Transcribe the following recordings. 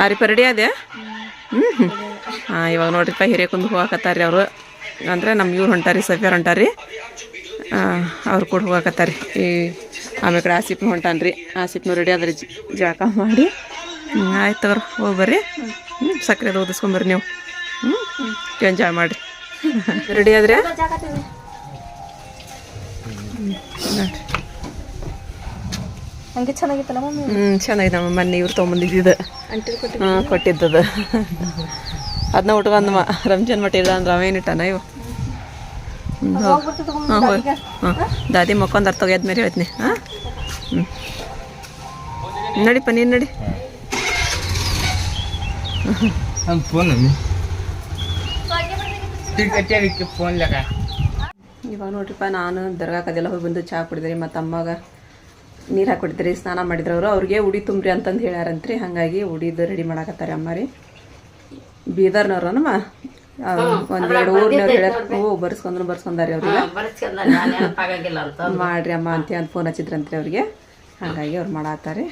ಹಾರಿಪ ready ಅದೇ? ಹ್ಞೂ ಹ್ಞೂ ಹಾಂ, ಇವಾಗ ನೋಡ್ರಿಪ್ಪ ಹೋಗಾಕತ್ತಾರ ಅವರು. ಅಂದರೆ ನಮ್ಮ ಇವ್ರು ಹೊಂಟಾರಿ ಸಫಿಯರ್ ಹೊಂಟಾರಿ. ಅವ್ರು ಕೂಡ ಹೋಗಾಕತ್ತಾರಿ ಈ ಆಮೇಲೆ ಕಡೆ ಆಸಿಪ್ನು ಹೊಂಟಾನ್ರಿ. ಆಸಿಪ್ನು ರೆಡಿ ಆದ್ರಿ ಜಾಕ ಮಾಡಿ. ಆಯ್ತು ತಗೋರಿ ಹೋಗ್ಬರ್ರಿ ಹ್ಞೂ ಸಕ್ಕರೆ ಓದಿಸ್ಕೊಂಬರ್ರಿ ನೀವು. ಹ್ಞೂ ಎಂಜಾಯ್ ಮಾಡಿರಿ. ರೆಡಿ ಆದ್ರೆ ನೋಡ್ರಿ. ಹಂಗೆ ಚೆನ್ನಾಗಿತ್ತಲ್ಲ ಮಮ್ಮಿ? ಹ್ಞೂ ಚೆನ್ನಾಗಿದೆ ಮಮ್ಮ ಮೊನ್ನೆ ಇವ್ರು ತೊಗೊಂಬಂದಿದ್ದು ಅಂಟಿ ಕೊಟ್ಟಿದ್ದು ಹಾಂ ಕೊಟ್ಟಿದ್ದದು ಅದನ್ನ ಉಟ್ಕೊಂಡವ ರಂಜಾನ್ ಮಟ್ಟ ಇಲ್ಲ ಅಂದ್ರೆ ಅವೇನು ಇಟ್ಟಾನ ಇವು ಹಾಂ ದಾದಿ ಮಕ್ಕೊಂದು ಅರ್ಥ ಹೋಗ್ಯದ ಮೇಲೆ ಹೇಳ್ತೀನಿ. ಹಾಂ? ಹ್ಞೂ ನಡಿಪ್ಪ ನೀನು ನಡಿ. ಇವಾಗ ನೋಡ್ರಿಪ್ಪ ನಾನು ದರ್ಗಾಕದೆಲ್ಲ ಹೋಗಿ ಬಂದು ಚಹಾ ಕುಡಿದ್ರಿ ಮತ್ತು ಅಮ್ಮಗೆ ನೀರು ಹಾಕ್ಬಿಡ್ತೀರಿ ಸ್ನಾನ ಮಾಡಿದ್ರವರು ಅವರು ಅವ್ರಿಗೆ ಉಡಿ ತುಂಬ್ರಿ ಅಂತಂದು ಹೇಳ್ಯಾರಂತ್ರಿ ಹಾಗಾಗಿ ಉಡಿದು ರೆಡಿ ಮಾಡಾಕತ್ತಾರೆ ಅಮ್ಮ ರೀ ಬೀದರ್ನವ್ರನಮ್ಮ ಒಂದೆರಡು ಊರ್ನವ್ರು ಹೇಳ್ಯಾರ ಹ್ಞೂ ಬರ್ಸ್ಕೊಂಡ್ರು ಬರ್ಸ್ಕೊಂಡಾರಿ ಅವ್ರಿಗೆ. ಮಾಡ್ರಿ ಅಮ್ಮ ಅಂತ ಅಂತ ಫೋನ್ ಹಚ್ಚಿದ್ರಂತ್ರಿ ಅವ್ರಿಗೆ. ಹಾಗಾಗಿ ಅವ್ರು ಮಾಡಾತಾರೆ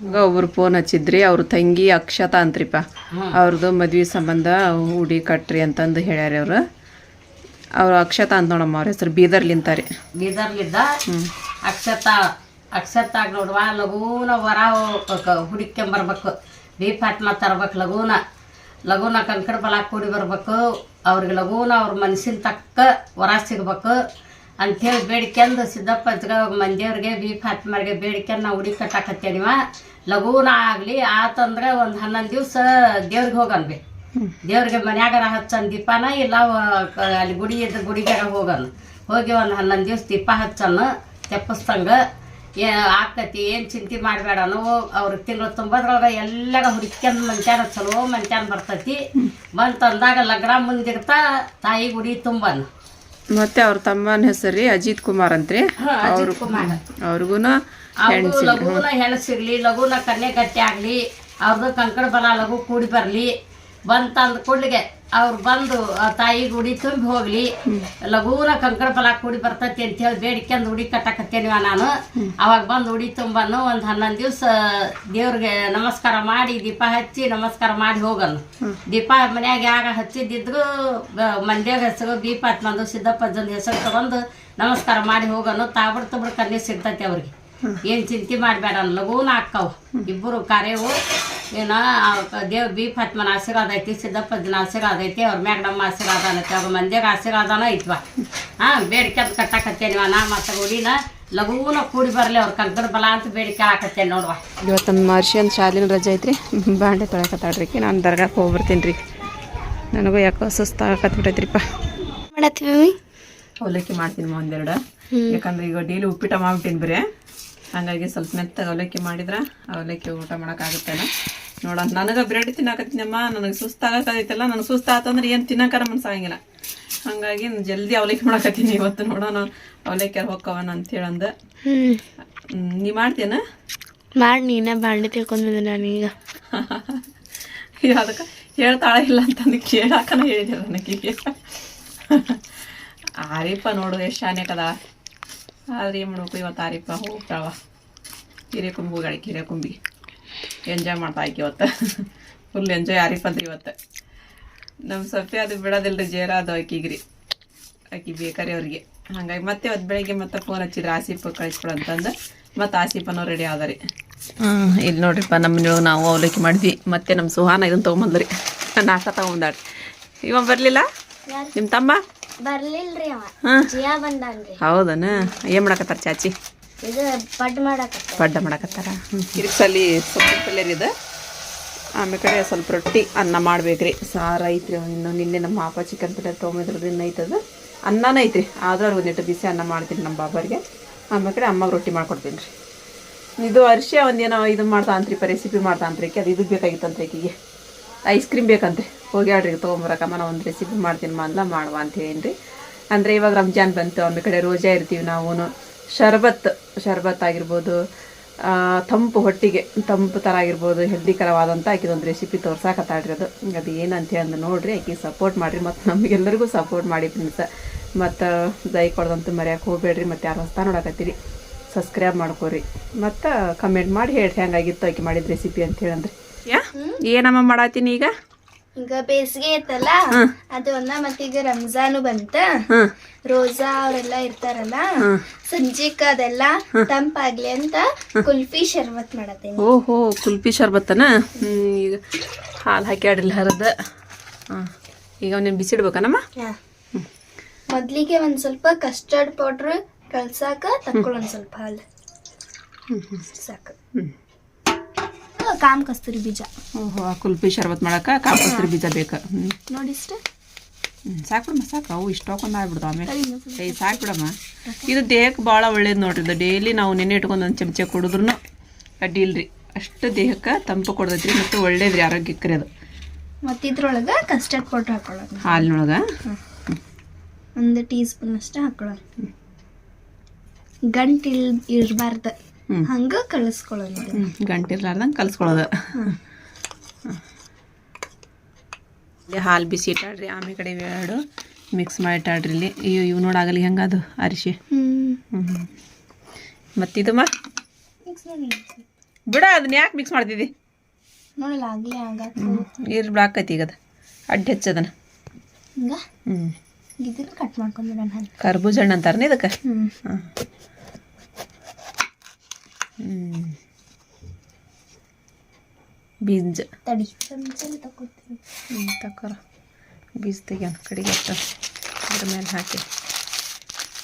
ಹಂಗೆ ಒಬ್ರು ಫೋನ್ ಹಚ್ಚಿದ್ರಿ ಅವ್ರ ತಂಗಿ ಅಕ್ಷತಾ ಅಂತ್ರಿಪ್ಪ. ಅವ್ರದ್ದು ಮದ್ವೆ ಸಂಬಂಧ ಉಡಿ ಕಟ್ರಿ ಅಂತಂದು ಹೇಳ್ಯಾರ ಅವರು. ಅವ್ರು ಅಕ್ಷತಾ ಅಂತ ನೋಡಮ್ಮ ಅವ್ರ ಹೆಸರು ಬೀದರ್ಲಿಂತಾರೆ ಬೀದರ್ಲಿದ್ದ ಅಕ್ಷತ ಅಕ್ಷತಾಗ ನೋಡುವ ಲಘೂನ ವರ ಹುಡುಕ್ಕೊಂಬರ್ಬೇಕು ಬಿ ಫಾಟ್ಮ ತರ್ಬೇಕು ಲಘೂನ ಲಘೂನ ಕಂಕಡ ಬಲ ಕೂಡಿ ಬರ್ಬೇಕು. ಅವ್ರಿಗೆ ಲಘೂನ ಅವ್ರ ಮನಸ್ಸಿನ ತಕ್ಕ ವರ ಸಿಗ್ಬೇಕು. ಅಂಥೇಳಿ ಬೇಡಿಕೆಂದು ಸಿದ್ದಪ್ಪ ಮಂದಿಯವ್ರಿಗೆ ಬಿ ಫಾಟ್ಮರ್ಗೆ ಬೇಡ್ಕೊಂಡು ನಾವು ಹುಡಿ ಕಟ್ಟಾಕತ್ತೇನಿವ. ಲಘೂನ ಆಗಲಿ ಆತಂದ್ರೆ ಒಂದು ಹನ್ನೊಂದು ದಿವಸ ದೇವ್ರಿಗೆ ಹೋಗನ್ಬಿ ದೇವ್ರಿಗೆ ಮನ್ಯಾಗಾರ ಹಚ್ಚನ್ ದೀಪಾನ ಇಲ್ಲ ಅಲ್ಲಿ ಗುಡಿ ಇದ್ದ ಗುಡಿಗಾರ ಹೋಗನ್. ಹೋಗಿ ಒಂದು ಹನ್ನೊಂದು ದಿವಸ ದೀಪ ಹಚ್ಚನ್ನು ತೆಪ್ಪಸ್ತಂಗ. ಏ ಆಕತಿ ಏನು ಚಿಂತೆ ಮಾಡಬೇಡ ನಾವು ಅವ್ರ ತಿಂಗಳು ತುಂಬದ್ರೊಳಗೆ ಎಲ್ಲಾಗ ಹುಡುಕ್ಯಂದು ಮಂತ್ಯಾನ ಚಲೋ ಮಂತ್ಯಾನ ಬರ್ತೈತಿ. ಬಂದು ತಂದಾಗ ಲಗ್ನ ಮುಂದಿರ್ತಾ ತಾಯಿ ಗುಡಿ ತುಂಬನ್. ಮತ್ತೆ ಅವ್ರ ತಮ್ಮನ ಹೆಸರು ಅಜಿತ್ ಕುಮಾರ್ ಅಂತ್ರಿ. ಅಜಿತ್ ಅವ್ರಿಗೂ ಅವ್ರು ಲಘುನ ಹೆಣ್ಣು ಸಿಗ್ಲಿ ಲಘುನ ಕನ್ಯೆ ಗಟ್ಟಿ ಆಗ್ಲಿ ಅವ್ರದ್ದು ಕಂಕಣ ಬಲ ಲಘು ಕೂಡಿ ಬರ್ಲಿ. ಬಂತ ತಂದು ಕೂಡ್ಲಿಗೆ. ಅವ್ರು ಬಂದು ಆ ತಾಯಿ ಗುಡಿ ತುಂಬಿ ಹೋಗ್ಲಿ. ಲಘುನ ಕಂಕಣ ಫಲ ಕೂಡಿ ಬರ್ತೈತಿ ಅಂತ ಹೇಳಿ ಬೇಡಿಕೆಂದು ಉಡಿ ಕಟ್ಟಕತ್ತೇನಿವ ನಾನು. ಅವಾಗ ಬಂದು ಉಡಿ ತುಂಬನು ಒಂದು ಹನ್ನೊಂದು ದಿವ್ಸ ದೇವ್ರಿಗೆ ನಮಸ್ಕಾರ ಮಾಡಿ ದೀಪ ಹಚ್ಚಿ ನಮಸ್ಕಾರ ಮಾಡಿ ಹೋಗನು ದೀಪ ಮನ್ಯಾಗ ಯಾಗ ಹಚ್ಚಿದ್ದಿದ್ರು ಮಂಡ್ಯಾಗ ಹೆಸರು ದೀಪ ಹತ್ ಬಂದು ಸಿದ್ದಪ್ಪಜ್ಜನ ಹೆಸರು ತಗೊಂಡು ನಮಸ್ಕಾರ ಮಾಡಿ ಹೋಗನು ತಾಬಡ್ ತಬಡ್ ಕನ್ಯೆ ಸಿಗ್ತೈತಿ ಅವ್ರಿಗೆ. ಏನು ಚಿಂತೆ ಮಾಡಬೇಡ ಲಗೂನ ಹಾಕ್ಕವು ಇಬ್ಬರು ಕಾರ್ಯವು ಏನ ದೇವ್ ಬಿ ಫಾತ್ಮನ ಆಶೀರ್ವಾದ ಐತಿ ಸಿದ್ದಪ್ಪಜ್ಜನ ಆಶೀರ್ವಾದ ಐತಿ ಅವ್ರ ಮ್ಯಾಗಡಮ್ಮ ಆಶೀರ್ವಾದ ಅನ್ನತ್ತೆ ಅವ್ರ ಮಂದ್ಯಾಗ ಆಶೀರ್ವಾದನ ಐತ್ವ? ಹಾ ಬೇಡಿಕೆ ಅಂತ ಕಟ್ಟಾಕತ್ತೇನಿವ ನಾ ಮತ್ತೆ ಗುಡಿನ ಲಘೂನ ಕೂಡಿ ಬರ್ಲಿ ಅವ್ರ ಕಲ್ತರ ಬಲ ಅಂತ ಬೇಡಿಕೆ ಹಾಕತ್ತೇನೆ ನೋಡುವ. ಇವತ್ತು ಮಹರ್ಷಿ ಅಂತ ಶಾಲಿನ ರಜೆ ಐತ್ರಿ ಬಾಂಡೆ ತೊಳಕತ್ತಾಡ್ರಿ ನಾನು ದರ್ಗಾಕ್ಕೆ ಹೋಗಿ ಬರ್ತೀನಿ ರೀ ನನಗೂ ಯಾಕೋ ಸುಸ್ತಾಗಕತ್ಬಿಟ್ಟೈತ್ರಿಪ್ಪ ಮಾಡತ್ತೀವಿ. ಅವಲಕ್ಕಿ ಮಾಡ್ತೀನಿ ಒಂದೆರಡು. ಯಾಕಂದ್ರೆ ಈಗ ಡೈಲಿ ಉಪ್ಪಿಟ ಮಾಡ್ಬಿಟ್ಟಿನಿ ಬರೀ. ಹಾಗಾಗಿ ಸ್ವಲ್ಪ ಮೆತ್ತಗೆ ಅವಲಕ್ಕಿ ಮಾಡಿದ್ರೆ ಅವಲಕ್ಕಿ ಊಟ ಮಾಡೋಕ್ಕಾಗುತ್ತೇನ ನೋಡೋಣ. ನನಗೆ ಬ್ರೆಡ್ ತಿನ್ನಕತ್ತಿನಮ್ಮ ನನಗೆ ಸುಸ್ತಾಗತ್ತೈತಲ್ಲ ನನಗೆ ಸುಸ್ತಾತಂದ್ರೆ ಏನು ತಿನ್ನಕ್ಕಾರ ಮನ್ಸಾಗಂಗಿಲ್ಲ ಹಾಗಾಗಿ ಹಂಗಾಗಿ ಜಲ್ದಿ ಅವಲಕ್ಕಿ ಮಾಡಕತ್ತೀನಿ ಇವತ್ತು ನೋಡೋಣ ಅವಲಕ್ಕಿ ಹೊಕ್ಕವನ ಅಂತ ಹೇಳಂದ ನೀ ಮಾಡ್ತೇನ? ಮಾಡಿ ನೀನ ಬಾಂಡೆ ತಿಳ್ಕೊಂಡಿದ್ದೆ ನಾನೀಗ ಅದಕ್ಕೆ ಹೇಳ್ತಾಳ ಇಲ್ಲ ಅಂತಂದು ಕೇಳಾಕನ ಹೇಳಿದೆ ನನಗೆ. ಆರೀಪ ನೋಡು ಎಷ್ಟು ಶಾನ್ಯಾಕದ ಆದ್ರೆ ಏನು ಮಾಡ್ಬೇಕು ಇವತ್ತು ಆರಿಪ ಹೋಗ್ತಾವ ಹಿರೇಕುಂಬಿ ಕಿರೆ ಹಿರೇಕುಂಬಿ. ಎಂಜಾಯ್ ಮಾಡ್ತಾ ಆಯ್ಕೆ ಇವತ್ತು. ಫುಲ್ ಎಂಜಾಯ್ ಆರಿಫದ್ರಿ ಇವತ್ತು. ನಮ್ಮ ಸೊಪ್ಪೆ ಅದು ಬಿಡೋದಿಲ್ರಿ ಜೇರ ಅದು ಆಕಿಗ್ರಿ ಆಕಿ ಬೇಕಾರಿ ಅವ್ರಿಗೆ. ಹಂಗಾಗಿ ಮತ್ತೆ ಅವತ್ತು ಬೆಳಗ್ಗೆ ಮತ್ತೆ ಫೋನ್ ಹಚ್ಚಿದ್ರೆ ಆಸೀಪ್ ಕಳಿಸ್ಕೊಡು ಅಂತಂದು. ಮತ್ತೆ ಆಸಿಫನವ್ರು ರೆಡಿ ಆದರಿ ಹ್ಮ್ ಇಲ್ಲಿ ನೋಡ್ರಿಪ್ಪ ನಮ್ಮ ನಾವು ಅವಲಕ್ಕಿ ಮಾಡಿದ್ವಿ. ಮತ್ತೆ ನಮ್ಮ ಸುಹಾನ ಇದನ್ನು ತೊಗೊಂಬಂದ್ರಿ. ನಾಷ್ಟ ತೊಗೊಂಬಂದಾಡ್ರಿ ಇವ ಬರಲಿಲ್ಲ? ನಿಮ್ಮ ತಮ್ಮ? ಬರ್ಲಿಲ್ರಿ ಅವ. ಹಾಂ ಜಿಯಾ ಬಂದಾನ್ರಿ. ಹೌದನ? ಏನು ಮಾಡಕತ್ತಾರ ಚಾಚಿ? ಇದು ಪಡ್ ಮಾಡಕತ್ತ ಪಡ್ಡ ಮಾಡಕತ್ತಾರ? ಕಿರಿಕ್ಸಲ್ಲಿ ಸೊಪ್ಪಿನ ಪಲ್ಯ ಇದೆ ಇದು ಆಮೇಲೆ ಕಡೆ ಸ್ವಲ್ಪ ರೊಟ್ಟಿ ಅನ್ನ ಮಾಡ್ಬೇಕ್ರಿ. ಸಾರು ಐತ್ರಿ ಇನ್ನು. ನಿನ್ನೆ ನಮ್ಮ ಅಪ್ಪ ಚಿಕನ್ ಪಲ್ಯ ತೊಗೊಂಬಿದ್ರದ್ದು ಇನ್ನು ಐತದ. ಅನ್ನನ ಐತ್ರಿ. ಆದ್ರೆ ಅವ್ರಿಗೆ ಒಂದಿಟ್ಟು ಬಿಸಿ ಅನ್ನ ಮಾಡ್ತೀನಿ ನಮ್ಮ ಬಾಬರಿಗೆ. ಆಮೇಲೆ ಕಡೆ ಅಮ್ಮಗೆ ರೊಟ್ಟಿ ಮಾಡ್ಕೊಡ್ತೀನಿ ರೀ ಇದು ಅರ್ಶಿ ಒಂದೇನೋ ಇದು ಮಾಡ್ತಾ ಪ ರೆಸಿಪಿ ಮಾಡ್ತಾ ಅಂತ್ರಿಕೆ ಅದು ಇದು ಬೇಕಾಗಿತ್ತಂತ್ರಿ ಆಕಿಗೆ. ಐಸ್ ಕ್ರೀಮ್ ಬೇಕಂತ್ರಿ. ಹೋಗಿ ಆಡ್ರಿ ತೊಗೊಂಬರಕಮ್ಮ ನಾವು ಒಂದು ರೆಸಿಪಿ ಮಾಡ್ತೀನಿ ಮಾಂದ ಮಾಡುವ ಅಂತ ಹೇಳಿ ಅಂದರೆ ಇವಾಗ ರಂಜಾನ್ ಬಂತು. ಆಮೇಲೆ ಕಡೆ ರೋಜಾ ಇರ್ತೀವಿ ನಾವು ಶರ್ಬತ್. ಶರ್ಬತ್ ಆಗಿರ್ಬೋದು ತಂಪು ಹೊಟ್ಟಿಗೆ, ತಂಪು ಥರ ಆಗಿರ್ಬೋದು ಹೆಲ್ದಿಕರವಾದಂಥ ಆಕಿದೊಂದು ರೆಸಿಪಿ ತೋರ್ಸಾಕತ್ತಾಳ್ರಿ ಅದು ಅದು ಏನಂತ ಅಂದ್ರೆ ನೋಡಿರಿ, ಆಕಿ ಸಪೋರ್ಟ್ ಮಾಡಿರಿ. ಮತ್ತು ನಮಗೆಲ್ಲರಿಗೂ ಸಪೋರ್ಟ್ ಮಾಡಿ ಫ್ರೆಂಡ್ಸ ಮತ್ತು ದಯ ಕೊಡ್ದಂತೂ ಮರ್ಯಾಕೆ ಹೋಗ್ಬೇಡ್ರಿ. ಮತ್ತು ಯಾರು ಹೊಸ್ತಾ ನೋಡಕತ್ತೀರಿ. ಸಬ್ಸ್ಕ್ರೈಬ್ ಮಾಡ್ಕೋರಿ. ಮತ್ತು ಕಮೆಂಟ್ ಮಾಡಿ ಹೇಳ್ರಿ, ಹೆಂಗಾಗಿತ್ತು ಆಕೆ ಮಾಡಿದ ರೆಸಿಪಿ ಅಂತ ಹೇಳಂದ್ರಿ. ಏನಮ್ಮ ಮಾಡತ್ತೀನಿ ಈಗ? ಈಗ ಬೇಸಿಗೆ ಐತಲ್ಲ ಅದು ಅಲ್ಲ ಮತ್ತೀಗ ರಂಜಾನು ಬಂತ. ರೋಜಾ ಅವರೆಲ್ಲ ಇರ್ತಾರಲ್ಲ ಸಂಜೆಕ್ ಅದೆಲ್ಲ ತಂಪಾಗ್ಲಿ ಅಂತ ಕುಲ್ಫಿ ಶರ್ಬತ್ ಮಾಡತ್ತೇನೆ. ಓಹೋ ಕುಲ್ಫಿ ಶರ್ಬತ್ತನ? ಹ್ಮ್ ಈಗ ಹಾಲು ಹಾಕಿ ಆಡಿಲ್ಲ ಹರದ. ಈಗ ಅವನೇನು ಬಿಸಿಡ್ಬೇಕನಮ್ಮ? ಮೊದ್ಲಿಗೆ ಒಂದ್ ಸ್ವಲ್ಪ ಕಸ್ಟರ್ಡ್ ಪೌಡ್ರ್ ಕಳ್ಸಾಕ ತಕ್ಕೊಳ ಒಂದ್ ಸ್ವಲ್ಪ ಹಾಲು. ಸಾಕು. ಕಾಮ್ ಕಸ್ತೂರಿ ಬೀಜ. ಓಹೋ ಕುಲ್ಪಿ ಶರ್ಬತ್ ಮಾಡಕ್ಕೆ ಕಸ್ತೂರಿ ಬೀಜ ಬೇಕು. ಹ್ಞೂ ನೋಡಿ ಇಷ್ಟ? ಹ್ಞೂ ಸಾಕು ಬಿಡಮ್ಮ ಸಾಕು. ಅವು ಇಷ್ಟೊಂದು ಆಗ್ಬಿಡ್ದು ಆಮೇಲೆ. ಏ ಸಾಕು ಬಿಡಮ್ಮ ಇದು ದೇಹಕ್ಕೆ ಭಾಳ ಒಳ್ಳೇದು ನೋಡ್ರಿ. ಇದು ಡೈಲಿ ನಾವು ನೆನೆ ಇಟ್ಕೊಂಡು ಒಂದು ಚಮಚ ಕುಡಿದ್ರೂ ಅಡ್ಡಿ ಇಲ್ರಿ ಅಷ್ಟು ದೇಹಕ್ಕೆ ತಂಪು ಕೊಡ್ತೈತ್ರಿ ಮತ್ತು ಒಳ್ಳೇದ್ರಿ ಆರೋಗ್ಯಕ್ಕೆ ರೀ ಅದು. ಮತ್ತೆ ಇದ್ರೊಳಗೆ ಕಸ್ಟರ್ಡ್ ಪೌಡ್ರ್ ಹಾಕೊಳ್ಳೋದು. ಹಾಲಿನೊಳಗೆ? ಒಂದು ಟೀ ಸ್ಪೂನ್ ಅಷ್ಟೇ ಹಾಕೊಳ್ಳೋದು. ಗಂಟಿಲ್ ಇಲ್ ಇರಬಾರ್ದು. ಹಂಗ ಕಳಿಸ್ಕೊಳ್ಳೋದು ಹ್ಞೂ ಗಂಟೆ ಇರ್ಲಾರ್ದಂಗೆ ಕಲ್ಸ್ಕೊಳ್ಳೋದು ಇಲ್ಲಿ ಹಾಲು ಬಿಸಿ ಇಟ್ಟಾಡ್ರಿ ಆಮೇಲೆ ಕಡೆ ಎರಡು ಮಿಕ್ಸ್ ಮಾಡಿ ಇಟ್ಟಾಡ್ರಿ ಇಲ್ಲಿ. ಇವು ಇವು ನೋಡಾಗಲಿ ಹೆಂಗೆ ಅದು ಅರಿಶಿ. ಹ್ಞೂ ಮತ್ತಿದು ಮಾಡಿ ಬಿಡ ಅದನ್ನ ಯಾಕೆ ಮಿಕ್ಸ್ ಮಾಡ್ತಿದ್ದಿ? ಇರ್ ನೀರು ಬಿಡಾಕೈತಿ ಈಗ ಅದು. ಅಡ್ಡಿ ಹೆಚ್ಚದನ ಹಿಂಗ? ಹ್ಞೂ ಕಟ್ ಮಾಡ್ಕೊಂಡ್ಬಿಡೋಣ ಕರ್ಬೂಜ ಹಣ್ಣು ಅಂತಾರನೇ ಇದಕ್ಕೆ? ಹಾಂ. ಹ್ಞೂ ಬೀಜ. ತಡಿ ತಕೋರ ಬೀಜ ತೆಗಿಯೋಣ ಕಡೆಗೆ ಅದ್ರ ಮೇಲೆ ಹಾಕಿ.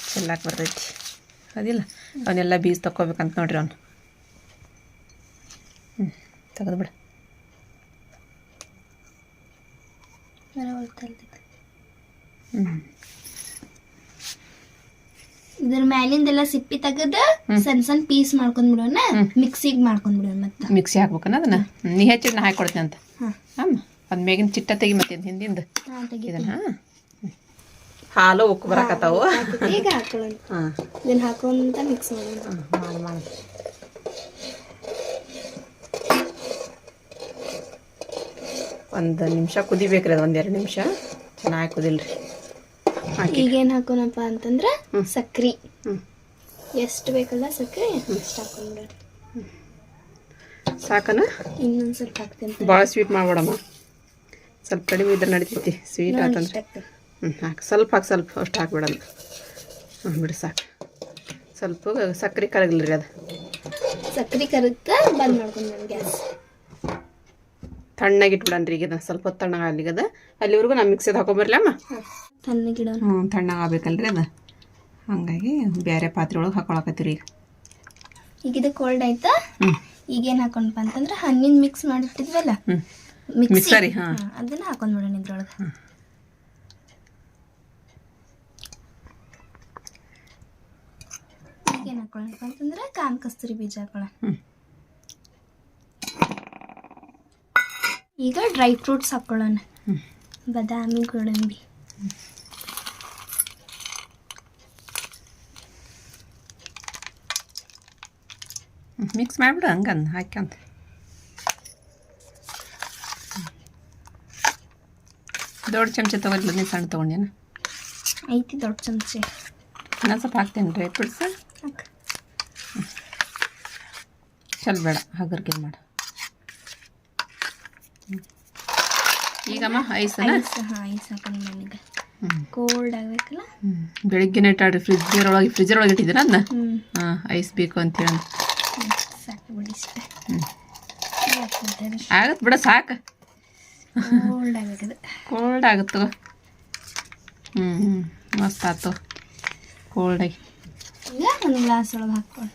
ಚೆಲ್ಲಾಕ ಬರ್ತೈತಿ. ಅದಿಲ್ಲ ಅವನ್ನೆಲ್ಲ ಬೀಜ ತಗೋಬೇಕಂತ ನೋಡ್ರಿ ಅವನು. ಹ್ಞೂ ತೆಗೆದು ಬಿಡ. ಹ್ಞೂ ಇದ್ರ ಮ್ಯಾಲಿಂದೆಲ್ಲ ಸಿಪ್ಪಿ ತೆಗೆದು ಸಣ್ಣ ಸಣ್ಣ ಪೀಸ್ ಮಾಡ್ಕೊಂಡ್ ಬಿಡೋಣ. ಮಿಕ್ಸಿಗೆ ಮಾಡ್ಕೊಂಡ್ ಬಿಡೋಣ ಮತ್ತೆ. ಮಿಕ್ಸಿ ಹಾಕ್ಬೇಕನ ಅದನ್ನ? ನೀ ಹೆಚ್ಚಿನ ನಾ ಹಾಕೊಡ್ತೀನಿ ಅಂತ. ಹಾಂ. ಅಮ್ಮ ಅದು ಮೇಗಿನ ಚಿಟ್ಟ ತೆಗಿ ಮತ್ತೆ ಹಿಂದಿಂದ. ಇದನ್ನ ಹಾಲು ಉಕ್ಕು ಬರಕತ್ತಾವು. ಈಗ ಹಾಕೊಳ್ಳೋಣ. ಹಾಂ. ಇದನ್ನ ಹಾಕೊಂತ ಮಿಕ್ಸ್ ಮಾಡೋಣ. ಮಾಡಿ ಮಾಡಿ. ಒಂದು ನಿಮಿಷ ಕುದಿಬೇಕ್ರಿ ಅದು ಒಂದೆರಡು ನಿಮಿಷ. ಚೆನ್ನಾಗಿ ಕುದಿಲ್ರಿ. ಈಗೇನ್ ಹಾಕೋಣಪ್ಪ ಅಂತಂದ್ರೆ ಸಕ್ರಿ. ಎಷ್ಟು ಬೇಕಲ್ಲ ಸಕ್ರಿ? ಎಷ್ಟು ಹಾಕೊಂಡ್ಬಿಡೋಣ ಸಾಕನ? ಇನ್ನೊಂದು ಸ್ವಲ್ಪ ಹಾಕ್ತೇನೆ ಭಾಳ ಸ್ವೀಟ್ ಮಾಡ್ಬೇಡಮ್ಮ. ಸ್ವಲ್ಪ ಕಡಿಮೆ ಇದ್ರೆ ನಡಿತೈತಿ. ಸ್ವೀಟ್ ಆತಂದ್ರೆ. ಹ್ಞೂ ಹಾಕಿ. ಸ್ವಲ್ಪ ಹಾಕಿ ಸ್ವಲ್ಪ. ಅಷ್ಟು ಹಾಕ್ಬಿಡೋಣ ಹ್ಞೂ ಬಿಡಿ ಸಾಕು. ಸ್ವಲ್ಪ ಸಕ್ಕರೆ ಕರಗಲ್ರಿ ಅದು. ಸಕ್ಕರೆ ಕರಗ್ತಾ ಬಂದ್ ಮಾಡ್ಕೊಂಡು ಗ್ಯಾಸ್. ತಣ್ಣಗೆ ಇಟ್ಬಿಡನ್ರಿ ಈಗ ಸ್ವಲ್ಪ ಹೊತ್ತು ತಣ್ಣಗೆ ಆಗ್ಲಿಗದ ಅಲ್ಲಿವರೆಗೂ ನಾ ಮಿಕ್ಸಿದ ಹಾಕೊಂಬರ್ಲಮ್ಮ ತಣ್ಣಗಿಡೋಣ ಹ್ಞೂ ತಣ್ಣಗೆ ಆಗ್ಬೇಕಲ್ರಿ ಅದು. ಹಾಗಾಗಿ ಬೇರೆ ಪಾತ್ರೆ ಒಳಗೆ ಹಾಕೊಳಕತ್ತೀರಿ ಈಗ. ಈಗ ಇದು ಕೋಲ್ಡ್ ಆಯ್ತಾ? ಈಗೇನು ಹಾಕೊಂಡ್ಪ ಅಂತಂದ್ರೆ ಹಣ್ಣಿನ ಮಿಕ್ಸ್ ಮಾಡಿಟ್ಟಿದ್ವಲ್ಲ ಮಿಕ್ಸರಿ ಹಾಂ. ಅದನ್ನು ಅದನ್ನ ಹಾಕೊಂಡ್ಬಿಡೋಣ ಇದ್ರೊಳಗೆ. ಈಗೇನ್ ಹಾಕೊಳ್ಳೋಣಪ್ಪ ಅಂತಂದ್ರೆ ಕಾಮ್ ಕಸ್ತೂರಿ ಬೀಜ ಹಾಕೊಳ್ಳೋಣ. ಈಗ ಡ್ರೈ ಫ್ರೂಟ್ಸ್ ಹಾಕ್ಕೊಳ್ಳೋಣ ಹ್ಞೂ ಬಾದಾಮಿ ಗೋಡಂಬಿ. ಮಿಕ್ಸ್ ಮಾಡಿಬಿಡು ಹಂಗಂದು ಹಾಕ್ಯಂತ ದೊಡ್ಡ ಚಮಚ ತೊಗೊಳ್ಲಿ ನೀನು ಸಣ್ಣ ತೊಗೊಂಡೇನ ಐತಿ ದೊಡ್ಡ ಚಮಚ. ನಾನು ಸ್ವಲ್ಪ ಹಾಕ್ತೇನೆ ಡ್ರೈ ಫ್ರೂಟ್ಸ್ ಚಲ್ ಬೇಡ ಹಗರ್ಗೆ ಮಾಡು. ಈಗಮ್ಮ ಐಸನ? ಐಸ್ ಹಾಂ ಐಸ್ ಹಾಕೊಂಡು ನನಗೆ ಕೋಲ್ಡ್ ಆಗಬೇಕಲ್ಲ? ಬೆಳಿಗ್ಗೆನೇ ಇಟ್ಟಾಡ್ರಿ ಫ್ರಿಜ್ಜರ್ ಒಳಗೆ ಫ್ರಿಜ್ಜರ್ ಒಳಗೆ ಇಟ್ಟಿದ್ದೀರ ಅದನ್ನ ಹಾಂ ಐಸ್ ಬೇಕು ಅಂತೇಳಿ ಸಾಕು ಬಿಡಿ ಇಷ್ಟ. ಆಗತ್ತೆ ಬಿಡ ಸಾಕು. ಕೋಲ್ಡ್ ಆಗತ್ತ ಕೋಲ್ಡ್ ಆಗುತ್ತೆ ಹ್ಞೂ ಹ್ಞೂ ಮಸ್ತ್ ಆಯ್ತು ಕೋಲ್ಡಾಗಿ ಆಗಿ. ಒಂದು ಗ್ಲಾಸ್ ಒಳಗೆ ಹಾಕ್ಕೊಂಡು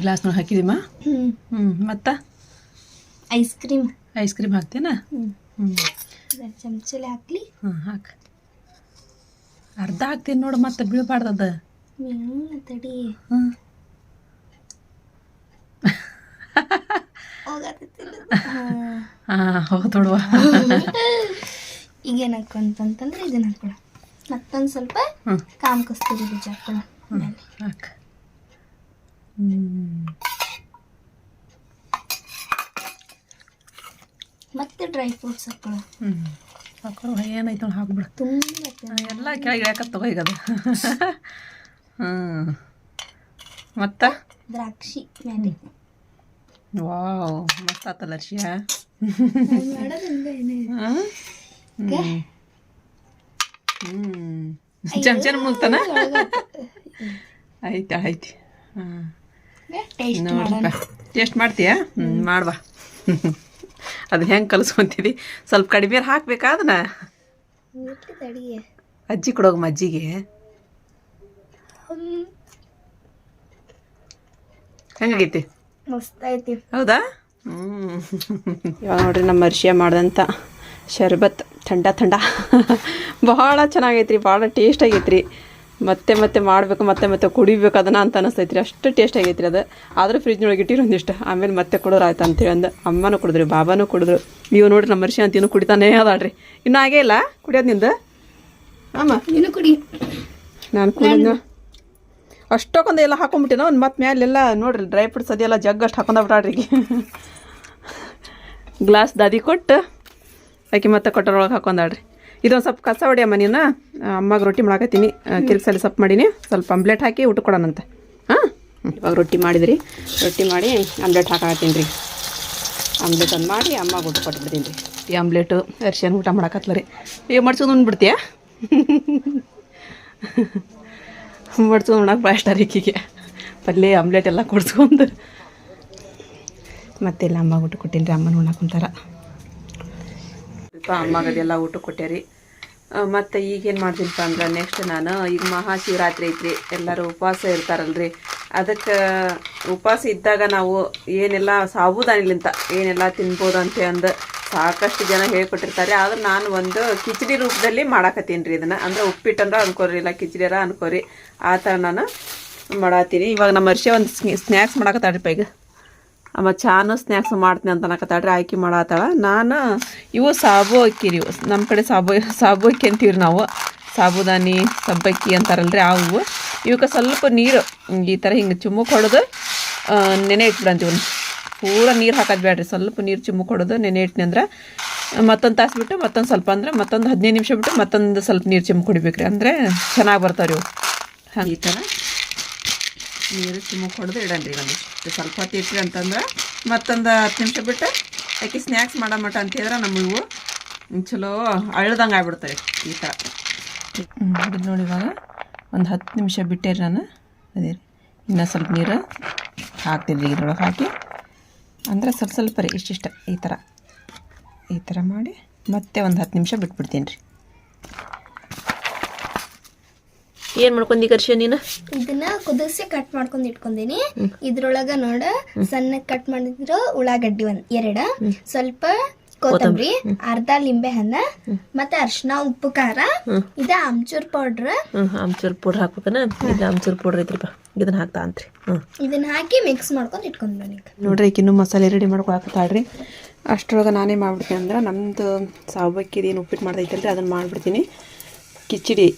ಗ್ಲಾಸ್ನೊಳಗೆ ಹಾಕಿದಿಮ್ಮ ಹ್ಞೂ ಮತ್ತು? ಐಸ್ ಕ್ರೀಮ್ ಐಸ್ ಕ್ರೀಮ್ ಹಾಕ್ತೇನಾ ಹ್ಞೂ ಚಮಚಲ್ಲಿ ಹಾಕ್ಲಿ. ಹಾಂ ಹಾಕು. ಅರ್ಧ ಹಾಕ್ತೀನಿ ನೋಡು ಮತ್ತೆ ಬೀಳ್ಬಾರ್ದದ. ತಡಿ. ಹ್ಞೂ ಹಾಂ ಹೌದು ನೋಡುವ ಈಗೇನು ಹಾಕೊಂತಂತಂದ್ರೆ ಇದನ್ನ ಹಾಕೋಣ ಮತ್ತೊಂದು ಸ್ವಲ್ಪ ಕಾಮ್ ಕಸ್ತೂರಿ ಬೀಜ ಹಾಕೋಣ ಹಾಕು. ಮತ್ತೆ ಡ್ರೈ ಫ್ರೂಟ್ಸ್ ಹಾಕೋಣ ಹ್ಞೂ ಹಾಕೋ ಏನೈತೆ ನೋಡಿ ಹಾಕ್ಬಿಡು. ತುಂಬ ಎಲ್ಲ ಕೆಳಗೆ ಯಾಕೆ ತಗೋ ಈಗ ಅದು ಹ್ಞೂ ಮತ್ತೆ ದ್ರಾಕ್ಷಿ ವಾವ್ ಮಸ್ತ್ ಆತಲ್ಲ ಅರ್ಷಿಯ ಹ್ಞೂ ಚಮಚನ ಮುಗ್ತಾನ? ಐತೆ ಆಯ್ತು ಹಾಂ ಟೇಸ್ಟ್ ಮಾಡ್ತೀಯಾ? ಹ್ಞೂ ಮಾಡ್ಬಾ ಅದು ಹೆಂಗೆ ಕಲಿಸ್ಕೊಂತೀವಿ? ಸ್ವಲ್ಪ ಕಡಿಮೆ ಹಾಕ್ಬೇಕಾ ಅದನ್ನ? ಅಜ್ಜಿ ಕೊಡೋಗಮ್ಮ ಅಜ್ಜಿಗೆ ಹೆಂಗಾಗೈತಿ? ಹೌದಾ? ಹ್ಞೂ ಇವಾಗ ನೋಡ್ರಿ ನಮ್ಮ ಅರ್ಶಿಯ ಮಾಡ್ದಂತ ಶರ್ಬತ್ ಥಂಡ ಥಂಡ. ಭಾಳ ಚೆನ್ನಾಗೈತ್ರಿ ಭಾಳ ಟೇಸ್ಟ್ ಆಗೈತ್ರಿ. ಮತ್ತೆ ಮತ್ತೆ ಮಾಡಬೇಕು ಮತ್ತೆ ಮತ್ತೆ ಕುಡಿಬೇಕು ಅದನ್ನ ಅಂತ ಅನಿಸ್ತೈತ್ರಿ. ಅಷ್ಟು ಟೇಸ್ಟ್ ಆಗೈತ್ರಿ ಅದು. ಆದರೂ ಫ್ರಿಜ್ನೊಳಗೆ ಇಟ್ಟಿರಿ ಒಂದಿಷ್ಟು. ಆಮೇಲೆ ಮತ್ತೆ ಕೊಡೋರು ಆಯ್ತು ಅಂತೇಳಿ ಅಂದ. ಅಮ್ಮನೂ ಕುಡಿದ್ರಿ ಬಾಬಾನೂ ಕುಡಿದ್ರು. ನೀವು ನೋಡ್ರಿ ನಮ್ಮ ಮನುಷ್ಯ ಅಂತ ಇನ್ನೂ ಕುಡಿತಾನೇ ಅದಾಳ್ರಿ. ಇನ್ನೂ ಆಗೇ ಇಲ್ಲ? ಕುಡಿಯೋದು ನಿಂದು? ಅಮ್ಮ. ನೀನು ಕುಡಿ. ನಾನು ಕುಡಿದ್ನ ಅಷ್ಟೊಂದು ಎಲ್ಲ ಹಾಕೊಂಡ್ಬಿಟ್ಟಿನ ಒಂದು ಮತ್ತೆ ಮ್ಯಾಲೆಲ್ಲ ನೋಡ್ರಿ ಡ್ರೈ ಫ್ರೂಟ್ಸ್ ಅದೆಲ್ಲ ಜಗ್ ಅಷ್ಟು ಹಾಕೊಂಡ್ಬಿಟ್ಟಾಡ್ರಿ ಗ್ಲಾಸ್ ದಾದಿ ಕೊಟ್ಟು ಆಕೆ ಮತ್ತೆ ಕೊಟ್ಟರೊಳಗೆ ಹಾಕೊಂಡಾಡ್ರಿ ಇದೊಂದು ಸ್ವಲ್ಪ ಕಸ ಹೊಡಿಯಮ್ಮ ನೀನು ಅಮ್ಮಗೆ ರೊಟ್ಟಿ ಮಾಡಾಕತ್ತೀನಿ. ಕಿರ್ಕ್ಸಲ್ಲಿ ಸೊಪ್ಪು ಮಾಡೀನಿ. ಸ್ವಲ್ಪ ಆಮ್ಲೆಟ್ ಹಾಕಿ ಊಟ ಕೊಡೋಣಂತೆ. ಹಾಂ? ಇವಾಗ ರೊಟ್ಟಿ ಮಾಡಿದ್ರಿ. ರೊಟ್ಟಿ ಮಾಡಿ ಆಮ್ಲೆಟ್ ಹಾಕಾಕತ್ತೀನಿ ರೀ ಆಮ್ಲೆಟ್ ಒಂದು ಮಾಡಿ ಅಮ್ಮಗೆ ಊಟ ಕೊಟ್ಬಿಡ್ತೀನಿ ರೀ ಈ ಆಮ್ಲೆಟು ಅರ್ಶನ್ ಊಟ ಮಾಡಾಕತ್ಲ ರೀ ಏ, ಮಡ್ಸೋದು ಉಂಡ್ಬಿಡ್ತೀಯಾ ಮಡ್ಸೋದು ಉಣ್ಣಕ್ಕೆ ಭಾಳ ಇಷ್ಟ ರೀಕಿಗೆ ಪಲ್ಯ, ಆಮ್ಲೆಟ್ ಎಲ್ಲ ಕೊಡ್ಸ್ಕೊಂಡು. ಮತ್ತೆಲ್ಲ ಅಮ್ಮ ಊಟ ಕೊಟ್ಟೀನಿ ರೀ ಅಮ್ಮನ ಉಣ್ಣಕ್ಕೆ ಸ್ವಲ್ಪ ಅಮ್ಮಗದೆಲ್ಲ ಊಟ ಕೊಟ್ಟೇರಿ ಮತ್ತು ಈಗೇನು ಮಾಡ್ತೀನಪ್ಪ ಅಂದ್ರೆ ನೆಕ್ಸ್ಟ್ ನಾನು ಈಗ ಮಹಾಶಿವರಾತ್ರಿ ಐತ್ರಿ. ಎಲ್ಲರೂ ಉಪವಾಸ ಇರ್ತಾರಲ್ರಿ. ಅದಕ್ಕೆ ಉಪವಾಸ ಇದ್ದಾಗ ನಾವು ಏನೆಲ್ಲ ಸಾಬುದಾನಿಲಿಂತ ಏನೆಲ್ಲ ತಿನ್ಬೋದು ಅಂತ ಅಂದು ಸಾಕಷ್ಟು ಜನ ಹೇಳ್ಕೊಟ್ಟಿರ್ತಾರೆ. ಆದ್ರೆ ನಾನು ಒಂದು ಕಿಚಡಿ ರೂಪದಲ್ಲಿ ಮಾಡಾಕತ್ತೀನಿ ರೀ ಇದನ್ನು. ಅಂದ್ರೆ ಉಪ್ಪಿಟ್ಟಂದ್ರೆ ಅನ್ಕೋರಿ, ಇಲ್ಲ ಕಿಚಡಿರ ಅನ್ಕೋರಿ. ಆ ಥರ ನಾನು ಮಾಡತ್ತೀನಿ. ಇವಾಗ ನಮ್ಮ ವರ್ಷ ಒಂದು ಸ್ನ್ಯಾಕ್ಸ್ ಮಾಡಾಕತ್ತಾಡ್ರಿಪ್ಪ ಈಗ. ಅಮ್ಮ ಚಾನು ಸ್ನ್ಯಾಕ್ಸ್ ಮಾಡ್ತೀನಿ ಅಂತ ಅನ್ನಕತ್ತಾಳ್ರಿ ಆಯ್ಕೆ ಮಾಡತ್ತಾಳ ನಾನು ಇವು ಸಾಬು ಅಕ್ಕಿ ರೀ ನಮ್ಮ ಕಡೆ ಸಾಬು ಸಾಬು ಅಕ್ಕಿ ಅಂತೀವಿ ನಾವು. ಸಾಬುದಾನಿ ಸಬ್ಬಕ್ಕಿ ಅಂತಾರಲ್ರಿ ಆ ಹೂವು. ಇವಕ್ಕೆ ಸ್ವಲ್ಪ ನೀರು. ಈ ಥರ ಹಿಂಗೆ ಚುಮ್ಮಕ್ ಹೊಡೆದು ನೆನೆ ಇಟ್ಬಿಡಂತೀವಿ ಪೂರ ನೀರು ಹಾಕೋದು ಬೇಡ್ರಿ ಸ್ವಲ್ಪ ನೀರು ಚುಮ್ಮಕ್ ಹೊಡೆದು ನೆನೆ ಇಟ್ನಿ ಅಂದ್ರೆ ಮತ್ತೊಂದು ತಾಸು ಬಿಟ್ಟು ಮತ್ತೊಂದು ಸ್ವಲ್ಪ ಅಂದ್ರೆ ಮತ್ತೊಂದು ಹದಿನೈದು ನಿಮಿಷ ಬಿಟ್ಟು ಮತ್ತೊಂದು ಸ್ವಲ್ಪ ನೀರು ಚುಮ್ಮಿ ಹೊಡಿಬೇಕ್ರಿ ಅಂದರೆ ಚೆನ್ನಾಗಿ ಬರ್ತಾವ್ರಿ ಇವು. ಹಾಗೆ ಈ ಥರ ನೀರು ಚಿಮ್ಮಕ್ ಹೊಡೆದು ರೀ ಒಂದಿಷ್ಟು ಸ್ವಲ್ಪ ಹೊತ್ತು ಇಟ್ರಿ ಅಂತಂದ್ರೆ ಮತ್ತೊಂದು ಹತ್ತು ನಿಮಿಷ ಬಿಟ್ಟು ಯಾಕೆ ಸ್ನ್ಯಾಕ್ಸ್ ಮಾಡೋ ಮಟ್ಟ ಅಂತ ಹೇಳಿದ್ರೆ ನಮ್ಮ ಇವು ಚಲೋ ಅಳ್ದಂಗೆ ಆಗ್ಬಿಡ್ತಾರೆ ಈ ಥರ. ಹಿಡಿದು ನೋಡಿ ಇವಾಗ. ಒಂದು ಹತ್ತು ನಿಮಿಷ ಬಿಟ್ಟೆ ನಾನು. ಅದೇ ರೀ. ಇನ್ನೂ ಸ್ವಲ್ಪ ನೀರು ಹಾಕ್ತೀನಿ ರೀ ಇದ್ರೊಳಗೆ ಹಾಕಿ. ಅಂದ್ರೆ ಸ್ವಲ್ಪ ಸ್ವಲ್ಪ ರೀ, ಇಷ್ಟಿಷ್ಟ. ಈ ಥರ. ಈ ಥರ ಮಾಡಿ ಮತ್ತೆ ಒಂದು ಹತ್ತು ನಿಮಿಷ ಬಿಟ್ಬಿಡ್ತೀನಿ ರೀ. ಏನು ಮಾಡ್ಕೊಂಡಿ ಕರ್ಷ ನೀನು? ಇದನ್ನ ಕುದಿಸಿ ಕಟ್ ಮಾಡ್ಕೊಂಡ್ ಇಟ್ಕೊಂಡೀನಿ. ಇದ್ರೊಳಗ ನೋಡ ಸಣ್ಣ ಕಟ್ ಮಾಡಿದ್ರು ಉಳ್ಳಾಗಡ್ಡಿ ಒಂದ್ ಎರಡ. ಸ್ವಲ್ಪ ಕೊತ್ತಂಬರಿ. ಅರ್ಧ ಲಿಂಬೆ ಹಣ್ಣ ಮತ್ತೆ ಅರ್ಶಿನ ಉಪ್ಪು ಖಾರ. ಇದ ಆಮ್ಚೂರ್ ಪೌಡ್ರ್ ಅಂಚೂರ್ ಪೌಡರ್ ಹಾಕ್ಬೇಕನ? ಇದು ಆಮ್ಚೂರು ಪೌಡ್ರ್ ಐತ್ರಿಪ್ಪ ಇದನ್ನ ಹಾಕ್ತಾ ಅಂತ್ರಿ. ಇದನ್ನ ಹಾಕಿ ಮಿಕ್ಸ್ ಮಾಡ್ಕೊಂಡ್ ಇಟ್ಕೊಂಡ್ಬಿಡೋಣ ಈಗ. ನೋಡ್ರಿ ಈಕಿನ್ನೂ ಮಸಾಲೆ ರೆಡಿ ಮಾಡ್ಕೊಳಕತ್ತಾಳ್ರಿ. ಅಷ್ಟರೊಳಗ ನಾನೇ ಮಾಡ್ಬಿಡ್ತೀನಿ ಅಂದ್ರೆ ನಮ್ದು ಸಾವಕ್ಕಿದೇನು ಏನು ಉಪ್ಪಿಟ್ಟು ಮಾಡ್ದೈತಲ್ರಿ ಅದನ್ನ ಮಾಡ್ಬಿಡ್ತೀನಿ. ಕಿಚಡಿ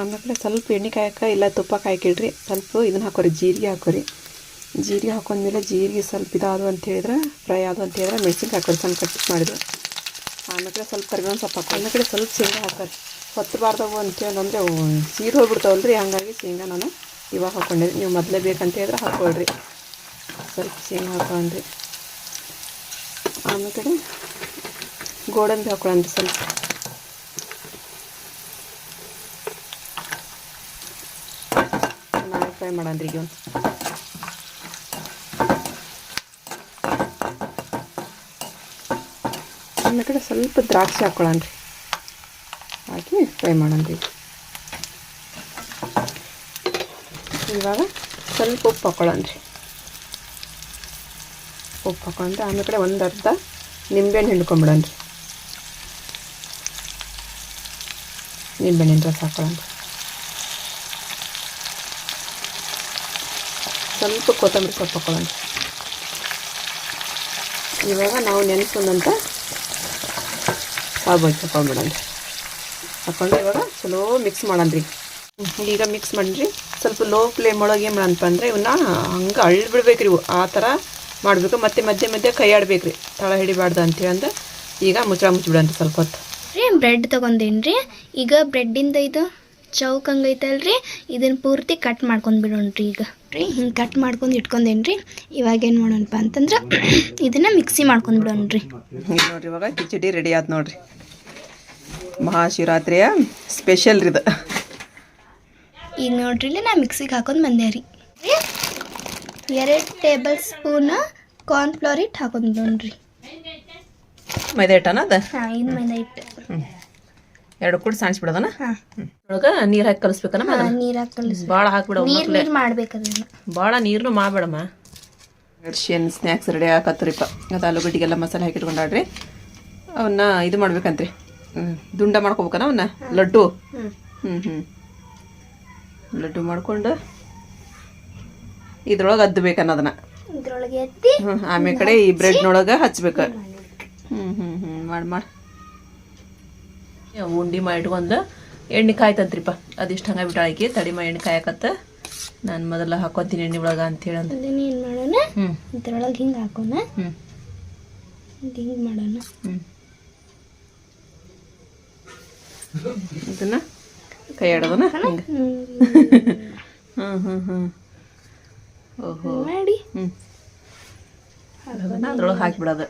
ಆಮೇಲೆ ಸ್ವಲ್ಪ ಎಣ್ಣೆ ಕಾಯಕ ಇಲ್ಲ ತುಪ್ಪ ಕಾಯ್ಕಿಡ್ರಿ ಸ್ವಲ್ಪ ಇದನ್ನ ಹಾಕೋರಿ, ಜೀರಿಗೆ ಹಾಕೋರಿ. ಜೀರಿಗೆ ಹಾಕೊಂಡ್ಮೇಲೆ ಜೀರಿಗೆ ಸ್ವಲ್ಪ ಇದಾದು ಅಂತ ಹೇಳಿದ್ರೆ, ಫ್ರೈ ಆದು ಅಂತ ಹೇಳಿದ್ರೆ ಮೆಣಸಿನ್ಕಾಯಿ ಹಾಕೋರಿ, ಸಣ್ಣ ಕಟ್ ಮಾಡಿದ್ರು. ಆಮೇಲೆ ಸ್ವಲ್ಪ ಕರಿಬೇವಿನ ಸೊಪ್ಪು ಹಾಕೋರಿ. ಆಮೇಲೆ ಸ್ವಲ್ಪ ಶೇಂಗಾ ಹಾಕೋರಿ. ಹೊತ್ತಬಾರ್ದವು ಅಂತೇಳಿ ಅಂದರೆ ಸೀರು ಹೋಗ್ಬಿಡ್ತಾವಲ್ರಿ, ಹಾಗಾಗಿ ಶೇಂಗಾ ನಾನು ಇವಾಗ ಹಾಕೊಂಡೆ ನೀವು ಮೊದಲೇ ಬೇಕಂತ ಹೇಳಿದ್ರೆ ಹಾಕ್ಕೊಳ್ರಿ ಸ್ವಲ್ಪ ಶೇಂಗಾ ಹಾಕೊಂಡ್ರಿ. ಆಮೇಲೆ ಗೋಡಂಬಿ ಹಾಕೊಳ್ಳಂತ ಸ್ವಲ್ಪ ಚೆನ್ನಾಗಿ ಫ್ರೈ ಮಾಡೋಣ ಈಗ ಒಂದು ಕಡೆ ಸ್ವಲ್ಪ ದ್ರಾಕ್ಷಿ ಹಾಕೊಳ್ಳನ್ರಿ ಹಾಕಿ ಫ್ರೈ ಮಾಡನ್ರಿ ಇವಾಗ ಸ್ವಲ್ಪ ಉಪ್ಪು ಹಾಕೊಳ್ಳನ್ರಿ ಉಪ್ಪು ಹಾಕೊಂಡು ಆಮೇಲೆ ಕಡೆ ಒಂದು ಅರ್ಧ ನಿಂಬೆಹಣ್ಣು ಹಿಂಡ್ಕೊಂಬಿಡನ್ರಿ ನಿಂಬೆಹಣ್ಣಿನ ರಸ ಹಾಕೊಳ್ಳೋಣ ಸ್ವಲ್ಪ ಕೊತ್ತಂಬರಿ ಸೊಪ್ಪು ಹಾಕೊಳ್ಳೋಣ. ಇವಾಗ ನಾವು ನೆನೆಸ್ಕೊಂಡಂತ ಸಾಬಾಯಿ ಹಾಕೊಂಡ್ಬಿಡೋಣ. ಹಾಕೊಂಡು ಇವಾಗ ಚಲೋ ಮಿಕ್ಸ್ ಮಾಡನ್ರಿ ಈಗ ಮಿಕ್ಸ್ ಮಾಡಿರಿ. ಸ್ವಲ್ಪ ಲೋ ಫ್ಲೇಮ್ ಒಳಗೆ ಏನು ಮಾಡಂತ ಅಂದರೆ ಇವನ್ನ ಹಂಗೆ ಅಳ್ಳಿ ಬಿಡ್ಬೇಕ್ರಿ ಇವು. ಆ ಥರ ಮಾಡಬೇಕು. ಮತ್ತೆ ಮಧ್ಯೆ ಮಧ್ಯೆ ಕೈ ಆಡ್ಬೇಕ್ರಿ ತಳ ಹಿಡಿಬಾರ್ದು ಅಂತೇಳಿ ಅಂದ್ರೆ ಈಗ ಮುಚ್ಚಳ ಮುಚ್ಚಿಬಿಡಂತ ಸ್ವಲ್ಪ ಹೊತ್ತು. ರೀ ಬ್ರೆಡ್ ತೊಗೊಂಡೇನ್ರಿ? ಈಗ ಬ್ರೆಡ್ಡಿಂದ ಇದು ಚೌಕ್ ಹಂಗೈತಲ್ರಿ ಇದನ್ನ ಪೂರ್ತಿ ಕಟ್ ಮಾಡ್ಕೊಂಡು ಬಿಡೋಣ್ರಿ ಈಗ. ರೀ ಹಿಂಗೆ ಕಟ್ ಮಾಡ್ಕೊಂಡು ಇಟ್ಕೊಂಡೇನ್ರಿ. ಇವಾಗ ಏನು ಮಾಡೋಣಪ್ಪ ಅಂತಂದ್ರೆ ಇದನ್ನು ಮಿಕ್ಸಿ ಮಾಡ್ಕೊಂಡು ಬಿಡೋಣ ಈಗ ನೋಡ್ರಿ ಇವಾಗ ಕಿಚಡಿ ರೆಡಿ ಆಯ್ತು ನೋಡ್ರಿ. ಮಹಾಶಿವರಾತ್ರಿಯ ಸ್ಪೆಷಲ್ ರೀ ಇದು. ಈಗ ನೋಡ್ರಿ ಇಲ್ಲಿ ನಾ ಮಿಕ್ಸಿಗೆ ಹಾಕೊಂಡು ಬಂದೆ ರೀ. ಎರಡು ಟೇಬಲ್ ಸ್ಪೂನ್ ಕಾರ್ನ್ಫ್ಲವರ್ ಹಿಟ್ಟು ಹಾಕೊಂಡು ಬಿಡೋಣ್ರಿ. ಮೈದಾ ಹಿಟ್ಟನ ಅದು? ಹಾಂ ಇದು ಮೈದಾ ಹಿಟ್ಟು ಎರಡು ಕೂಡ ಸಾಣಿಸ್ಬಿಡೋದನ? ಒಳಗೆ ನೀರ್ ಹಾಕಿ ಕಲಿಸ್ಬೇಕನ ನೀರ್ ಹಾಕಿ ಕಲಿಸ್ ಭಾಳ ಹಾಕ್ಬಿಡ ನೀರು ನೀರು ಮಾಡ್ಬೇಕು ಅದನ್ನ. ಭಾಳ ನೀರನ್ನು ಮಾಡಬೇಡಮ್ಮ. ಎಡ್ಶಿಯನ್ ಸ್ನ್ಯಾಕ್ಸ್ ರೆಡಿ ಹಾಕತ್ರಿಪ್ಪ ಅದು ಆಲೂಗಡ್ಡಿಗೆಲ್ಲ ಮಸಾಲೆ ಹಾಕಿಟ್ಕೊಂಡಾಡ್ರಿ ಅವನ್ನ ಇದು ಮಾಡ್ಬೇಕಂತ್ರಿ. ಹ್ಮ್ ದುಂಡ ಮಾಡ್ಕೋಬೇಕನ ಅವನ್ನ? ಲಡ್ಡು? ಹ್ಮ್. ಹ್ಞೂ ಹ್ಞೂ ಲಡ್ಡು ಮಾಡ್ಕೊಂಡು ಇದ್ರೊಳಗೆ ಅದ್ದಬೇಕನ್ನೋದನ್ನ ಅದನ್ನ. ಹ್ಞೂ ಆಮೇಲೆ ಕಡೆ ಈ ಬ್ರೆಡ್ನೊಳಗೆ ಹಚ್ಬೇಕು. ಹ್ಞೂ ಹ್ಮ್ ಹ್ಮ್. ಮಾಡಿ ಮಾಡಿ. ಉಂಡಿ ಮಾಡಿ ಇಟ್ಕೊಂಡು ಎಣ್ಣೆ ಕಾಯ್ತಂತ್ರಿಪ್ಪ. ಅದಿಷ್ಟು ಹಂಗೆ ಬಿಟ್ಟು ಆಕಿ. ಮಾಡಿ ಎಣ್ಣೆ ಕಾಯಕತ್ತ. ನಾನು ಮೊದಲ ಹಾಕೊತೀನಿ ಎಣ್ಣೆ ಒಳಗೆ ಅಂತೇಳಿ ಅಂತ ಅದನ್ನ ಏನು ಮಾಡೋಣ? ಹ್ಞೂ ಇದ್ರೊಳಗೆ ಹಿಂಗೆ ಹಾಕೋಣ. ಹ್ಞೂ ಹಿಂಗೆ ಮಾಡೋಣ. ಹ್ಞೂ ಇದನ್ನ ಕೈ ಆಡೋದನ ಹಂಗೆ. ಹ್ಞೂ ಹ್ಞೂ ಹ್ಞೂ ಓಹೋ. ಮಾಡಿ. ಹ್ಞೂ ಅದನ್ನ ಅದ್ರೊಳಗೆ ಹಾಕಿಬಿಡೋದು.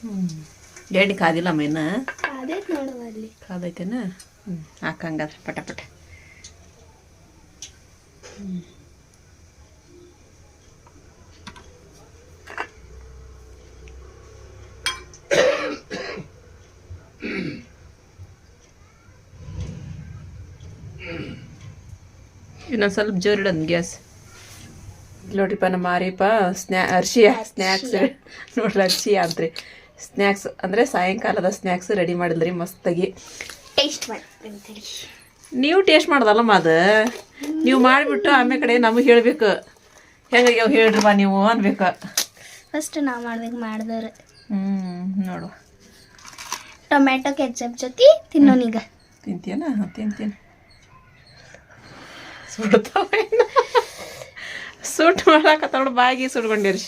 ಹ್ಞೂ ಎಣ್ಣೆ ಕಾದಿಲ್ಲ ಮೇನ? ಕಾದೈತೇನ? ಹ್ಞೂ ಹಾಕಂಗಾದ್ರೆ ಪಟ ಪಟ. ಇನ್ನೊಂದು ಸ್ವಲ್ಪ ಜೋರು ಇಡೋದು ಗ್ಯಾಸ್. ನೋಡ್ರಿಪ್ಪ ನಮ್ಮ ಮಾರಿಪ್ಪ ಸ್ನ್ಯಾ ಅರ್ಶಿಯ. ಸ್ನ್ಯಾಕ್ಸ್. ನೋಡ್ರಿ ಅರ್ಶಿಯ ಅಂತ್ರಿ. ಸ್ನ್ಯಾಕ್ಸ್ ಅಂದರೆ ಸಾಯಂಕಾಲದ ಸ್ನ್ಯಾಕ್ಸ್ ರೆಡಿ ಮಾಡಿದ್ರಿ ಮಸ್ತಾಗಿ. ಟೇಸ್ಟ್ ಮಾಡ್ತೀನಿ. ನೀವು ಟೇಸ್ಟ್ ಮಾಡ್ದಲ್ಲಮ್ಮ ಅದು ನೀವು ಮಾಡಿಬಿಟ್ಟು ಆಮೇಲೆ ಕಡೆ ನಮಗೆ ಹೇಳಬೇಕು. ಹೆಂಗಾಗ್ಯಾವ ಹೇಳ್ರಿ ಬಾ ನೀವು ಅನ್ಬೇಕು. ಫಸ್ಟ್ ನಾವು ಮಾಡ್ಬೇಕು ಮಾಡಿದ್ರೆ ಹ್ಞೂ ನೋಡು ಟೊಮ್ಯಾಟೊ ಕೆಚಪ್ ಜೊತೆ ತಿನ್ನೋನೀಗ ತಿಂತೀಯನ? ತಿಂತೀನಿ ಸುಡ್ತಾವ ಸುಟ್ಟು ಮಾಡಾಕತ್ತವಳು ಬಾಗಿ ಸುಡ್ಕೊಂಡಿರಿ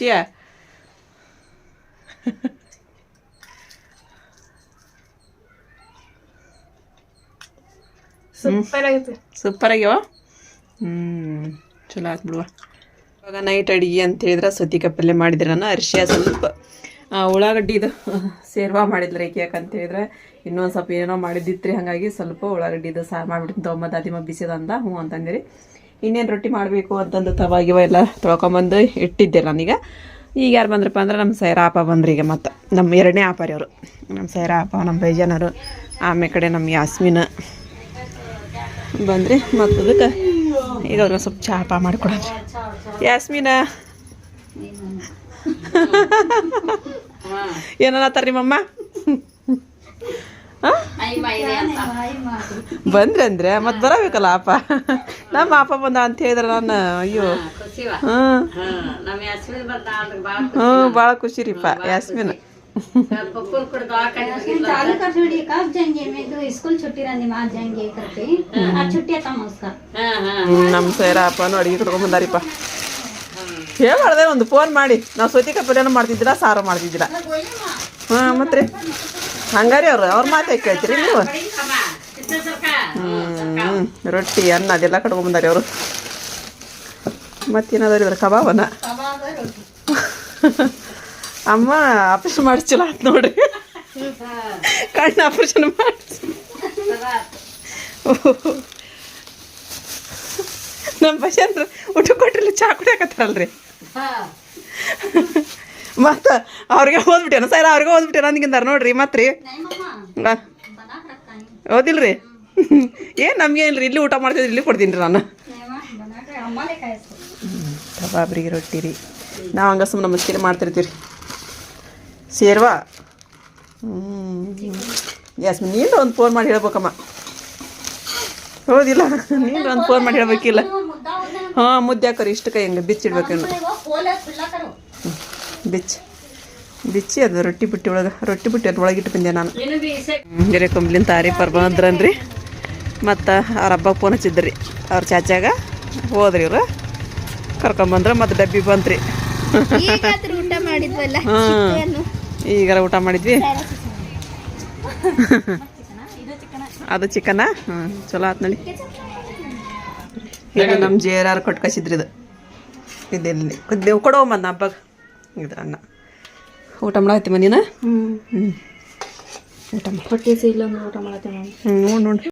ಸೂಪರ್ ಆಗ್ಯಾವ? ಹ್ಞೂ ಚಲೋ ಆಯ್ತು ಬಿಡುವ. ಇವಾಗ ನೈಟ್ ಅಡಿಗೆ ಅಂತ ಹೇಳಿದ್ರೆ ಸೌತಿಕಾಯಿ ಪಲ್ಯ ಮಾಡಿದ್ರೆ ನಾನು ಅರಿಶಿಯ ಸ್ವಲ್ಪ ಉಳ್ಳಾಗಡ್ಡಿ ಇದು ಸೇರ್ವಾ ಮಾಡಿದ್ರೆ ಏಕೆ ಯಾಕಂತ ಹೇಳಿದ್ರೆ. ಇನ್ನೊಂದು ಸ್ವಲ್ಪ ಏನೋ ಮಾಡಿದ್ದಿತ್ರಿ, ಹಾಗಾಗಿ ಸ್ವಲ್ಪ ಉಳ್ಳಾಗಡ್ಡಿದು ಸಾರು ಮಾಡಿಬಿಟ್ಟು ತೊಗೊಂಬ ದಾದಿಮ ಬಿಸಿದಂದ ಹ್ಞೂ ಅಂತಂದಿರಿ. ಇನ್ನೇನು ರೊಟ್ಟಿ ಮಾಡಬೇಕು ಅಂತಂದು ತವಾಗಿವ ಎಲ್ಲ ತೊಳ್ಕೊಂಬಂದು ಇಟ್ಟಿದ್ದೆ ನಾನೀಗ. ಈಗ ಯಾರು ಬಂದ್ರಪ್ಪ ಅಂದ್ರೆ ನಮ್ಮ ಸೈರಾ ಅಪ್ಪ ಬಂದ್ರಿ ಈಗ ಮತ್ತು. ನಮ್ಮ ಎರಡನೇ ಆಪರಿ ಅವರು. ನಮ್ಮ ಸೈರಾ ನಮ್ಮ ಬೈಜನರು, ಆಮೇಲೆ ಕಡೆ ನಮ್ಮ ಯಾಸ್ಮಿನ. ಬಂದ್ರಿ. ಮತ್ತು ಅದಕ್ಕೆ ಈಗ ಅವ್ರಿಗೆ ಸ್ವಲ್ಪ ಚಹಾ ಪಾ ಮಾಡಿಕೊಡ್ರಿ ಯಾಸ್ಮಿನ? ಏನನ್ನತ್ತಾರ ನಿಮ್ಮಮ್ಮ? ಬಂದ್ರಂದ್ರೆ ಮತ್ತೆ ಬರಬೇಕಲ್ಲ ಅಪ್ಪ? ನಮ್ಮ ಅಪ್ಪ ಬಂದ ಅಂತ ಹೇಳಿದ್ರೆ ನಾನು ಅಯ್ಯೋ. ಹ್ಞೂ ಅಂದ್ರೆ ಹ್ಞೂ ಭಾಳ ಖುಷಿ ರೀಪ್ಪ ಯಾಸ್ಮಿನ್. चालू कर छोड़ी कब जाएंगे मैं तो स्कूल छुट्टी रहने में आ जाएंगे करके आज छुट्टी था उसका ಹಾ ಹಾ ನಮ್ಮ ಸೈರ ಅಪ್ಪನೂ ಅಡುಗೆ ಕಟ್ಕೊಂಬಂದಾರಿಪ್ಪ ಹೇಳ್ಬಾರ್ದೆ ಒಂದು ಫೋನ್ ಮಾಡಿ ನಾವು ಸೌತಿಕಾಯಿ ಪಲ್ಯನೂ ಮಾಡ್ತಿದ್ದೀರಾ ಸಾರು ಮಾಡ್ತಿದ್ದೀರಾ ಹಾಂ ಮತ್ತೆ ರೀ ಹಂಗಾರಿ ಅವ್ರು ಅವ್ರ ಮಾತೇ ಕೇಳ್ತೀರಿ ನೀವು ಹ್ಞೂ ರೊಟ್ಟಿ ಅನ್ನ ಅದೆಲ್ಲ ಕಟ್ಕೊಂಬಂದಾರಿ ಅವರು ಮತ್ತೇನದಾರಿ ಇದ್ರ ಕಬಾಬನ ಅಮ್ಮ ಆಪರೇಷನ್ ಮಾಡಿಸಿಲ್ಲ ಅಂತ ನೋಡ್ರಿ ಕಣ್ಣು ಆಪರೇಷನ್ ಮಾಡಿಸಿ ನಮ್ಮ ಪಶಂದ್ರ ಊಟ ಕೊಟ್ಟಿಲ್ಲ ಚಾ ಕುಡಿಯಕತ್ತಾರಲ್ರಿ. ಮತ್ತು ಅವ್ರಿಗೆ ಓದ್ಬಿಟ್ಟೇನ? ಸರ್ ಅವ್ರಿಗೆ ಓದ್ಬಿಟ್ಟೇನ? ಅಂದ್ಗಿಂದಾರ ನೋಡ್ರಿ ಮತ್ತೆ ರೀ ಓದಿಲ್ರಿ? ಏನು ಇಲ್ರಿ ಇಲ್ಲಿ ಊಟ ಮಾಡ್ತಿದ್ರಿ ಇಲ್ಲಿ ಕೊಡ್ತೀನಿ ರೀ ನಾನು. ಕಬಾಬ್ರಿಗೆ ರೊಟ್ಟಿ ರೀ. ನಾವು ಹಂಗ ಸುಮ್ಮನೆ ನಮಸ್ಕಾರ ಮಾಡ್ತಿರ್ತೀವಿ ರೀ ಸೇರ್ವಾ ಹ್ಞೂ ಯಾಸ್ಮಿನ್ ನೀನು ಒಂದು ಫೋನ್ ಮಾಡಿ ಹೇಳ್ಬೇಕಮ್ಮ. ಹೌದಿಲ್ಲ? ನೀನು ಒಂದು ಫೋನ್ ಮಾಡಿ ಹೇಳ್ಬೇಕಿಲ್ಲ. ಹಾಂ ಮುದ್ದೆ ಹಾಕೋರಿ ಇಷ್ಟು ಕೈ ಹಂಗೆ ಬಿಚ್ಚಿಡ್ಬೇಕೇನು ಬಿಚ್ಚಿ. ಬಿಚ್ಚಿ ಅದು ರೊಟ್ಟಿ ಬುಟ್ಟಿ ಒಳಗೆ ರೊಟ್ಟಿ ಬುಟ್ಟಿ ಅದು ಒಳಗಿಟ್ಟು ಬಂದೆ ನಾನು. ಬೇರೆ ಕಂಬ್ಲಿನ ತಾರಿ ಪರ್ ಬಂದ್ರನ್ರಿ ಮತ್ತು ಅವ್ರ ಹಬ್ಬ ಫೋನ್ ಹಚ್ಚಿದ್ರಿ. ಅವ್ರ ಚಾಚಾಗ ಹೋದ್ರಿ ಇವರು. ಕರ್ಕೊಂಬಂದ್ರೆ ಮತ್ತು ಡಬ್ಬಿ ಬಂತ್ರಿ. ಈಗಾದ್ರೂ ಈಗಾರ ಊಟ ಮಾಡಿದ್ವಿ. ಅದು ಚಿಕನ? ಹ್ಞೂ ಚಲೋ ಆತ್ ನೋಡಿ. ಈಗ ನಮ್ಮ ಜೇರ್ ಆರ್ ಕೊಟ್ಟು ಕಸಿದ್ರಿ ಇದು. ಇದೆಲ್ಲಿ. ನೀವು ಕೊಡೋ ಮನ್ನ ಹಬ್ಬಕ್ಕೆ ಇದು ಅನ್ನ. ಊಟ ಮಾಡತ್ತಿ ಮನೇನ ಹ್ಞೂ ಊಟ ಮಾಡಿ. ಹೊಟ್ಟೆ ಸಿಗ್ಲ ಊಟ ಮಾಡತ್ತೆ ಹ್ಞೂ ನೋಡಿ ನೋಡಿ.